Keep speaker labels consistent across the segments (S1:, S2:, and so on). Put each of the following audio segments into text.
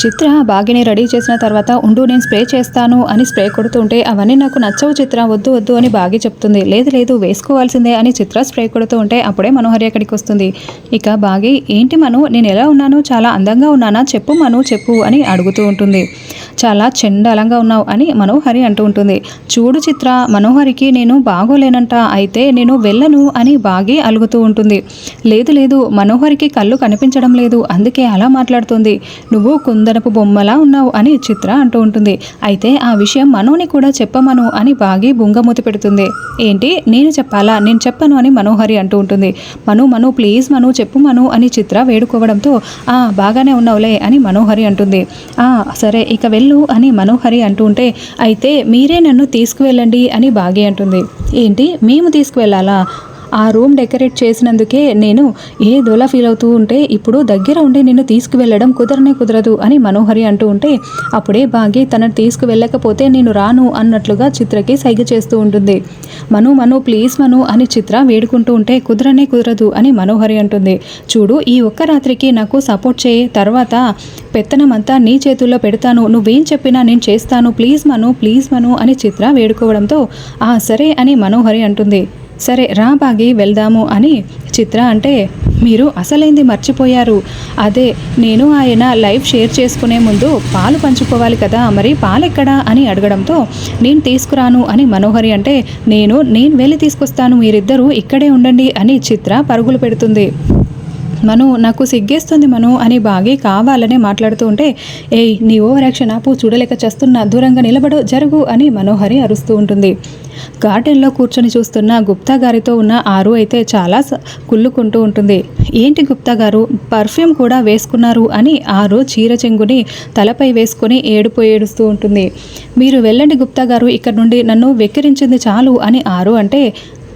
S1: చిత్ర బాగిని ready చేసిన తర్వాత ఉండు నేను స్ప్రే చేస్తాను అని స్ప్రే కొడుతుంటే అవన్నీ నాకు నచ్చవు చిత్ర వద్దు వద్దు అని బాగి చెప్తుంది. లేదు లేదు వేసుకోవాల్సిందే అని చిత్ర స్ప్రే కొడుతూ ఉంటే అప్పుడే మనోహరి అక్కడికి వస్తుంది. ఇక బాగి ఏంటి మను నేను ఎలా ఉన్నాను? చాలా అందంగా ఉన్నానా? చెప్పు మను చెప్పు అని అడుగుతూ ఉంటుంది. చాలా చెండాలంగా ఉన్నావు అని మనోహరి అంటూ ఉంటుంది. చూడు చిత్ర మనోహరికి నేను బాగోలేనంట అయితే నేను వెళ్ళను అని బాగి అలుగుతూ ఉంటుంది. లేదు లేదు మనోహరికి కళ్ళు కనిపించడం లేదు అందుకే అలా మాట్లాడుతుంది. నువ్వు కుందనపు బొమ్మలా ఉన్నావు అని చిత్ర అంటూ ఉంటుంది. అయితే ఆ విషయం మనోని కూడా చెప్పమను అని బాగి బుంగమూతి పెడుతుంది. ఏంటి? నేను చెప్పాలా? నేను చెప్పను అని మనోహరి అంటూ ఉంటుంది. మను మను ప్లీజ్ మను చెప్పు మను అని చిత్ర వేడుకోవడంతో ఆ బాగానే ఉన్నావులే అని మనోహరి అంటుంది. ఆ సరే ఇక వెళ్ళు అని మనోహరి అంటూ ఉంటే అయితే మీరే నన్ను తీసుకువెళ్ళండి అని బాగి అంటుంది. ఏంటి? మేము తీసుకువెళ్ళాలా? ఆ రూమ్ డెకరేట్ చేసినందుకే నేను ఏ దోలా ఫీల్ అవుతూ ఉంటే ఇప్పుడు దగ్గర ఉండి నిన్ను తీసుకువెళ్ళడం కుదరనే కుదరదు అని మనోహరి అంటూ ఉంటే అప్పుడే బాగి తనను తీసుకువెళ్ళకపోతే నేను రాను అన్నట్లుగా చిత్రకి సైగ చేస్తూ ఉంటుంది. మను మను ప్లీజ్ మను అని చిత్ర వేడుకుంటూ ఉంటే కుదరనే కుదరదు అని మనోహరి అంటుంది. చూడు ఈ ఒక్క రాత్రికి నాకు సపోర్ట్ చేయి తర్వాత పెత్తనమంతా నీ చేతుల్లో పెడతాను నువ్వేం చెప్పినా నేను చేస్తాను ప్లీజ్ మను ప్లీజ్ మను అని చిత్ర వేడుకోవడంతో ఆ సరే అని మనోహరి అంటుంది. సరే రా బాగి వెళ్దాము అని చిత్ర అంటే మీరు అసలైంది మర్చిపోయారు? అదే నేను ఆయన లైవ్ షేర్ చేసుకునే ముందు పాలు పంచుకోవాలి కదా మరి పాలెక్కడా అని అడగడంతో నేను తీసుకురాను అని మనోహరి అంటే నేను నేను వెళ్ళి తీసుకొస్తాను మీరిద్దరూ ఇక్కడే ఉండండి అని చిత్ర పరుగులు పెడుతుంది. మను నాకు సిగ్గేస్తుంది మను అని బాగి కావాలనే మాట్లాడుతూ ఉంటే ఏయ్ నీ ఓవర్ యాక్షన్ ఆపు చూడలేక చేస్తున్నా దూరంగా నిలబడు జరుగు అని మనోహరి అరుస్తూ ఉంటుంది. గార్డెన్లో కూర్చొని చూస్తున్న గుప్తా గారితో ఉన్న ఆరు అయితే చాలా కుళ్ళుకుంటూ ఉంటుంది. ఏంటి గుప్తా గారు పర్ఫ్యూమ్ కూడా వేసుకున్నారు అని ఆరు చీర చెంగుని తలపై వేసుకొని ఏడుపు ఏడుస్తూ ఉంటుంది. మీరు వెళ్ళండి గుప్తా గారు ఇక్కడ నుండి నన్ను వెక్కిరించింది చాలు అని ఆరు అంటే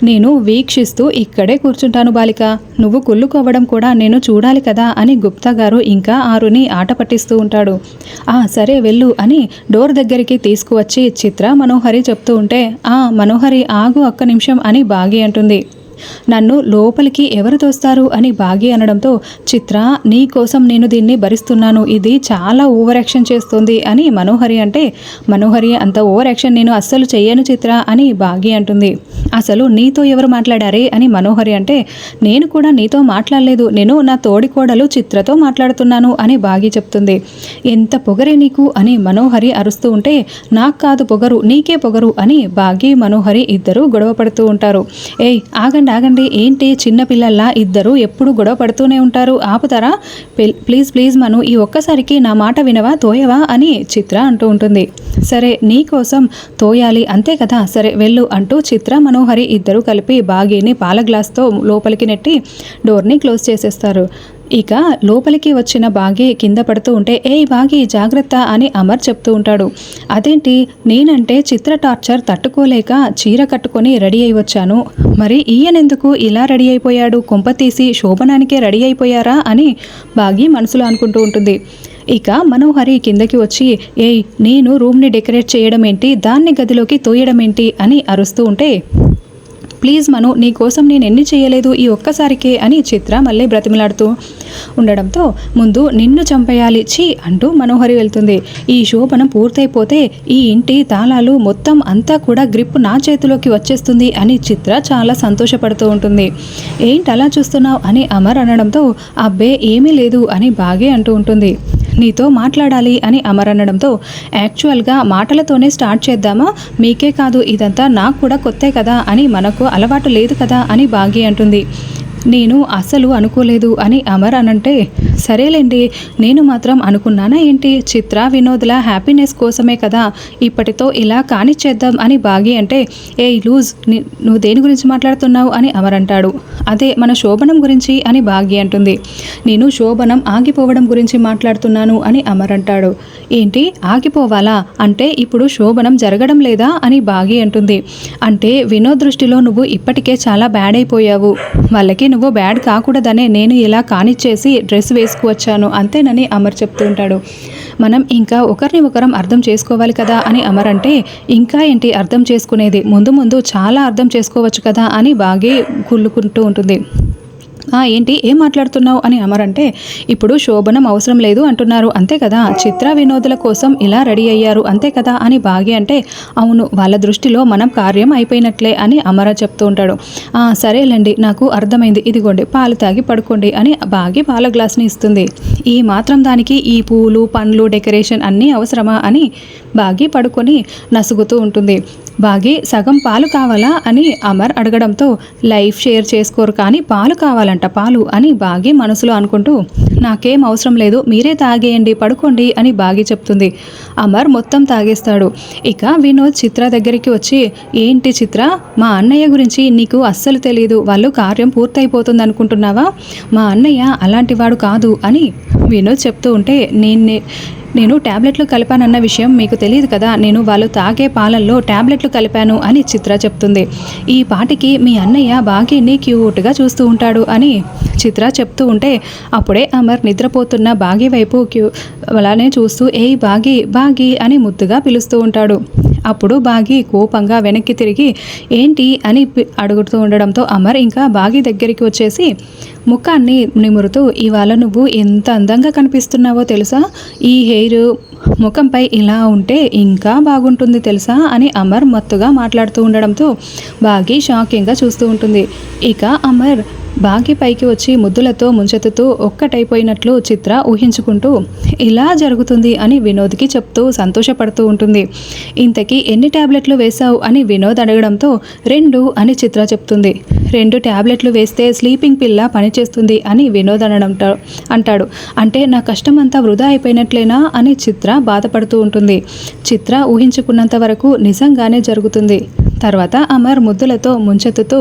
S1: నేను వీక్షిస్తూ ఇక్కడే కూర్చుంటాను బాలిక. నువ్వు కుళ్ళుకోవడం కూడా నేను చూడాలి కదా అని గుప్తా గారు ఇంకా ఆరుని ఆట పట్టిస్తూ ఉంటాడు. ఆ సరే వెళ్ళు అని డోర్ దగ్గరికి తీసుకువచ్చి చిత్ర మనోహరి చెప్తూ ఉంటే ఆ మనోహరి ఆగు ఒక్క నిమిషం అని బాగి అంటుంది. నన్ను లోపలికి ఎవరు తోస్తారు అని బాగి అనడంతో చిత్ర నీ కోసం నేను దీన్ని భరిస్తున్నాను. ఇది చాలా ఓవర్ యాక్షన్ చేస్తుంది అని మనోహరి అంటే మనోహరి అంత ఓవర్ యాక్షన్ నేను అస్సలు చెయ్యను చిత్ర అని బాగి అంటుంది. అసలు నీతో ఎవరు మాట్లాడారే అని మనోహరి అంటే నేను కూడా నీతో మాట్లాడలేదు. నేను నా తోడికోడలు చిత్రతో మాట్లాడుతున్నాను అని బాగి చెప్తుంది. ఎంత పొగరే నీకు అని మనోహరి అరుస్తూ ఉంటే నాకు కాదు పొగరు నీకే పొగరు అని బాగి మనోహరి ఇద్దరు గొడవ పడుతూ ఉంటారు. ఏయ్ ఆగండి ఆగండి. ఏంటి చిన్నపిల్లల్లా ఇద్దరు ఎప్పుడు గొడవ పడుతూనే ఉంటారు? ఆపుతారా? ప్లీజ్ ప్లీజ్ మను ఈ ఒక్కసారికి నా మాట వినవా తోయవా అని చిత్ర అంటూ ఉంటుంది. సరే నీ కోసం తోయాలి అంతే కదా? సరే వెళ్ళు అంటూ చిత్ర మనోహరి ఇద్దరు కలిపి బాగీని పాల గ్లాస్తో లోపలికి నెట్టి డోర్ని క్లోజ్ చేసేస్తారు. ఇక లోపలికి వచ్చిన బాగి కింద పడుతూ ఉంటే ఏ బాగి జాగ్రత్త అని అమర్ చెప్తూ ఉంటాడు. అదేంటి? నేనంటే చిత్ర టార్చర్ తట్టుకోలేక చీర కట్టుకొని రెడీ అయి వచ్చాను. మరి ఈయనెందుకు ఇలా రెడీ అయిపోయాడు? కొంప తీసి శోభనానికే రెడీ అయిపోయారా? అని బాగి మనసులో అనుకుంటూ ఉంటుంది. ఇక మనోహరి కిందకి వచ్చి ఏయ్ నేను రూమ్ని డెకరేట్ చేయడం ఏంటి దాన్ని గదిలోకి తోయడం ఏంటి అని అరుస్తూ ఉంటే ప్లీజ్ మను నీ కోసం నేను ఎన్ని చేయలేదు ఈ ఒక్కసారికే? అని చిత్ర మళ్ళీ బ్రతిమలాడుతూ ఉండడంతో ముందు నిన్ను చంపేయాలి. ఛీ! అంటూ మనోహరి వెళ్తుంది. ఈ శోభనం పూర్తయిపోతే ఈ ఇంటి తాళాలు మొత్తం అంతా కూడా గ్రిప్ నా చేతిలోకి వచ్చేస్తుంది అని చిత్ర చాలా సంతోషపడుతూ ఉంటుంది. ఏంటి అలా చూస్తున్నావు? అని అమర్ అనడంతో అబ్బే ఏమీ లేదు అని బాగే అంటూ ఉంటుంది. నీతో మాట్లాడాలి అని అమర్ అనడంతో యాక్చువల్గా మాటలతోనే స్టార్ట్ చేద్దామా? మీకే కాదు ఇదంతా నాకు కూడా కొత్తే కదా అని మనకు అలవాటు లేదు కదా అని బాగి అంటుంది. నేను అసలు అనుకోలేదు అని అమర్ అనంటే సరేలేండి నేను మాత్రం అనుకున్నానా ఏంటి? చిత్ర వినోద్ల హ్యాపీనెస్ కోసమే కదా ఇప్పటితో ఇలా కానిచ్చేద్దాం అని బాగి అంటే ఏ లూజ్ నువ్వు దేని గురించి మాట్లాడుతున్నావు అని అమర్ అంటాడు. అదే మన శోభనం గురించి అని బాగి అంటుంది. నేను శోభనం ఆగిపోవడం గురించి మాట్లాడుతున్నాను అని అమర్ అంటాడు. ఏంటి? ఆగిపోవాలా? అంటే ఇప్పుడు శోభనం జరగడం లేదా అని బాగి అంటుంది. అంటే వినోద్ దృష్టిలో నువ్వు ఇప్పటికే చాలా బ్యాడ్ అయిపోయావు. వాళ్ళకి నువ్వు బ్యాడ్ కాకూడదనే నేను ఇలా కానిచ్చేసి డ్రెస్ వేసుకువచ్చాను అంతేనని అమర్ చెప్తూ ఉంటాడు. మనం ఇంకా ఒకరిని ఒకరం అర్థం చేసుకోవాలి కదా అని అమర్ అంటే ఇంకా ఏంటి అర్థం చేసుకునేది? ముందు ముందు చాలా అర్థం చేసుకోవచ్చు కదా అని బాగే కుళ్ళుకుంటూ ఉంటుంది. ఏంటి? ఏం మాట్లాడుతున్నావు అని అమర్ అంటే ఇప్పుడు శోభనం అవసరం లేదు అంటున్నారు. అంతే కదా? చిత్ర వినోదుల కోసం ఇలా రెడీ అయ్యారు. అంతే కదా? అని భాగ్య అంటే అవును వాళ్ళ దృష్టిలో మనం కార్యం అయిపోయినట్లే అని అమర చెప్తూ ఉంటాడు. సరేలేండి నాకు అర్థమైంది. ఇదిగోండి పాలు తాగి పడుకోండి అని భాగ్య పాల గ్లాస్ని ఇస్తుంది. ఈ మాత్రం దానికి ఈ పూలు పండ్లు డెకరేషన్ అన్నీ అవసరమా? అని భాగ్య పడుకొని నసుగుతూ ఉంటుంది. బాగి సగం పాలు కావాలా అని అమర్ అడగడంతో లైఫ్ షేర్ చేసుకోరు కానీ పాలు కావాలంట పాలు అని బాగి మనసులో అనుకుంటూ నాకేం అవసరం లేదు మీరే తాగేయండి పడుకోండి అని బాగి చెప్తుంది. అమర్ మొత్తం తాగేస్తాడు. ఇక వినోద్ చిత్ర దగ్గరికి వచ్చి ఏంటి చిత్ర మా అన్నయ్య గురించి నీకు అస్సలు తెలియదు వాళ్ళు కార్యం పూర్తయిపోతుంది అనుకుంటున్నావా మా అన్నయ్య అలాంటి వాడు కాదు అని వినోద్ చెప్తూ ఉంటే నేను నేను ట్యాబ్లెట్లు కలిపానన్న విషయం మీకు తెలియదు కదా నేను వాళ్ళు తాగే పాలల్లో ట్యాబ్లెట్లు కలిపాను అని చిత్ర చెప్తుంది. ఈ పాటికి మీ అన్నయ్య బాగీని క్యూట్గా చూస్తూ ఉంటాడు అని చిత్ర చెప్తూ ఉంటే అప్పుడే అమర్ నిద్రపోతున్న బాగి వైపు క్యూ అలానే చూస్తూ ఏయ్ బాగి బాగి అని ముద్దుగా పిలుస్తూ ఉంటాడు. అప్పుడు బాగి కోపంగా వెనక్కి తిరిగి ఏంటి? అని అడుగుతూ ఉండడంతో అమర్ ఇంకా బాగి దగ్గరికి వచ్చేసి ముఖాన్ని నిమురుతూ ఇవాళ నువ్వు ఎంత అందంగా కనిపిస్తున్నావో తెలుసా? ఈ హెయిర్ ముఖంపై ఇలా ఉంటే ఇంకా బాగుంటుంది తెలుసా? అని అమర్ మత్తుగా మాట్లాడుతూ ఉండడంతో బాగి షాకింగ్గా చూస్తూ ఉంటుంది. ఇక అమర్ బాగి పైకి వచ్చి ముద్దులతో ముంచెత్తుతూ ఒక్కటైపోయినట్లు చిత్ర ఊహించుకుంటూ ఇలా జరుగుతుంది అని వినోద్కి చెప్తూ సంతోషపడుతూ ఉంటుంది. ఇంతకీ ఎన్ని ట్యాబ్లెట్లు వేశావు? అని వినోద్ అడగడంతో రెండు అని చిత్ర చెప్తుంది. రెండు ట్యాబ్లెట్లు వేస్తే స్లీపింగ్ పిల్ల పని పనిచేస్తుంది అని వినోద్ అనడంతో అంటాడు. అంటే నా కష్టం అంతా వృధా అయిపోయినట్లేనా అని చిత్ర బాధపడుతూ ఉంటుంది. చిత్ర ఊహించుకున్నంత వరకు నిజంగానే జరుగుతుంది. తర్వాత అమర్ ముద్దులతో ముంచెత్తుతూ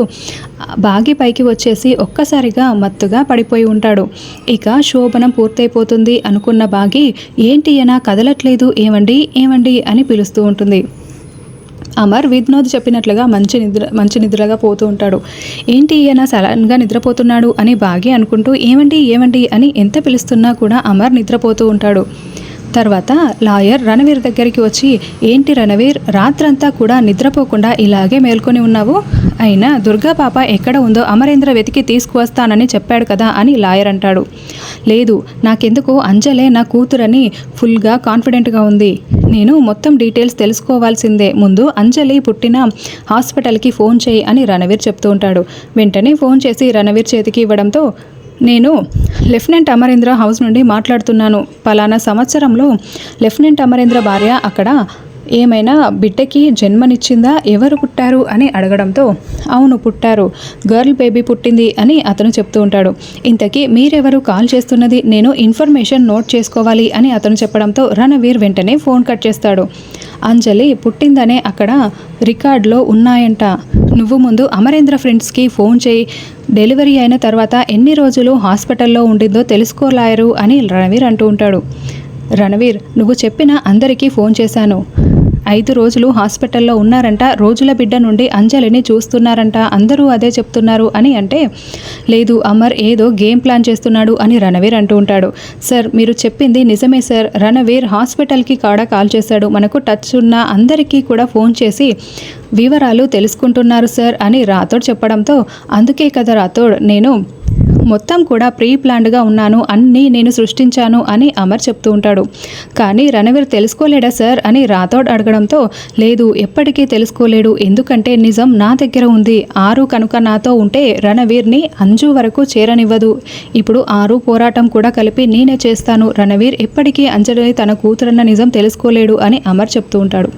S1: బాగి పైకి వచ్చేసి ఒక్కసారిగా మత్తుగా పడిపోయి ఉంటాడు. ఇక శోభనం పూర్తయిపోతుంది అనుకున్న బాగి ఏంటి అయినా కదలట్లేదు? ఏమండి? ఏమండి? అని పిలుస్తూ ఉంటుంది. అమర్ వినోద్ చెప్పినట్లుగా మంచి నిద్ర మంచి నిద్రగా పోతూ ఉంటాడు. ఏంటి ఈయన సడన్గా నిద్రపోతున్నాడు అని బాగి అనుకుంటూ ఏమండి ఏమండి అని ఎంత పిలుస్తున్నా కూడా అమర్ నిద్రపోతూ ఉంటాడు. తర్వాత లాయర్ రణవీర్ దగ్గరికి వచ్చి ఏంటి రణవీర్ రాత్రంతా కూడా నిద్రపోకుండా ఇలాగే మేల్కొని ఉన్నావు? అయినా దుర్గా పాప ఎక్కడ ఉందో అమరేంద్ర వెతికి తీసుకువస్తానని చెప్పాడు కదా అని లాయర్ అంటాడు. లేదు నాకెందుకు అంజలే నా కూతురని ఫుల్గా కాన్ఫిడెంట్గా ఉంది. నేను మొత్తం డీటెయిల్స్ తెలుసుకోవాల్సిందే. ముందు అంజలి పుట్టిన హాస్పిటల్కి ఫోన్ చేయి అని రణవీర్ చెప్తూ ఉంటాడు. వెంటనే ఫోన్ చేసి రణవీర్ చేతికి ఇవ్వడంతో నేను లెఫ్టినెంట్ అమరేంద్ర హౌస్ నుండి మాట్లాడుతున్నాను. పలానా సంవత్సరంలో లెఫ్టినెంట్ అమరేంద్ర భార్య అక్కడ ఏమైనా బిడ్డకి జన్మనిచ్చిందా? ఎవరు పుట్టారు? అని అడగడంతో అవును పుట్టారు. గర్ల్ బేబీ పుట్టింది అని అతను చెప్తూ ఉంటాడు. ఇంతకీ మీరెవరు కాల్ చేస్తున్నది? నేను ఇన్ఫర్మేషన్ నోట్ చేసుకోవాలి అని అతను చెప్పడంతో రణవీర్ వెంటనే ఫోన్ కట్ చేస్తాడు. అంజలి పుట్టిందనే అక్కడ రికార్డులో ఉన్నాయంట. నువ్వు ముందు అమరేంద్ర ఫ్రెండ్స్కి ఫోన్ చేయి. డెలివరీ అయిన తర్వాత ఎన్ని రోజులు హాస్పిటల్లో ఉండిందో తెలుసుకోలేరు అని రణవీర్ అంటూ ఉంటాడు. రణవీర్ నువ్వు చెప్పిన అందరికీ ఫోన్ చేశాను. ఐదు రోజులు హాస్పిటల్లో ఉన్నారంట. రోజుల బిడ్డ నుండి అంజలిని చూస్తున్నారంట. అందరూ అదే చెప్తున్నారు అని అంటే లేదు అమర్ ఏదో గేమ్ ప్లాన్ చేస్తున్నాడు అని రణవీర్ అంటూ ఉంటాడు. సార్ మీరు చెప్పింది నిజమే సార్. రణవీర్ హాస్పిటల్కి కాడ కాల్ చేశాడు. మనకు టచ్ ఉన్న అందరికీ కూడా ఫోన్ చేసి వివరాలు తెలుసుకుంటున్నారు సార్ అని రాథోడ్ చెప్పడంతో అందుకే కదా రాథోడ్ నేను మొత్తం కూడా ప్రీ ప్లాన్డ్గా ఉన్నాను అన్నీ నేను సృష్టించాను అని అమర్ చెప్తూ ఉంటాడు. కానీ రణవీర్ తెలుసుకోలేడా సార్ అని రాథోడ్ అడగడంతో లేదు ఎప్పటికీ తెలుసుకోలేడు. ఎందుకంటే నిజం నా దగ్గర ఉంది. ఆరు కనుక నాతో ఉంటే రణవీర్ని అంజు వరకు చేరనివ్వదు. ఇప్పుడు ఆరు పోరాటం కూడా కలిపి నేనే చేస్తాను. రణవీర్ ఎప్పటికీ అంజలి తన కూతురన్న నిజం తెలుసుకోలేడు అని అమర్ చెప్తూ ఉంటాడు.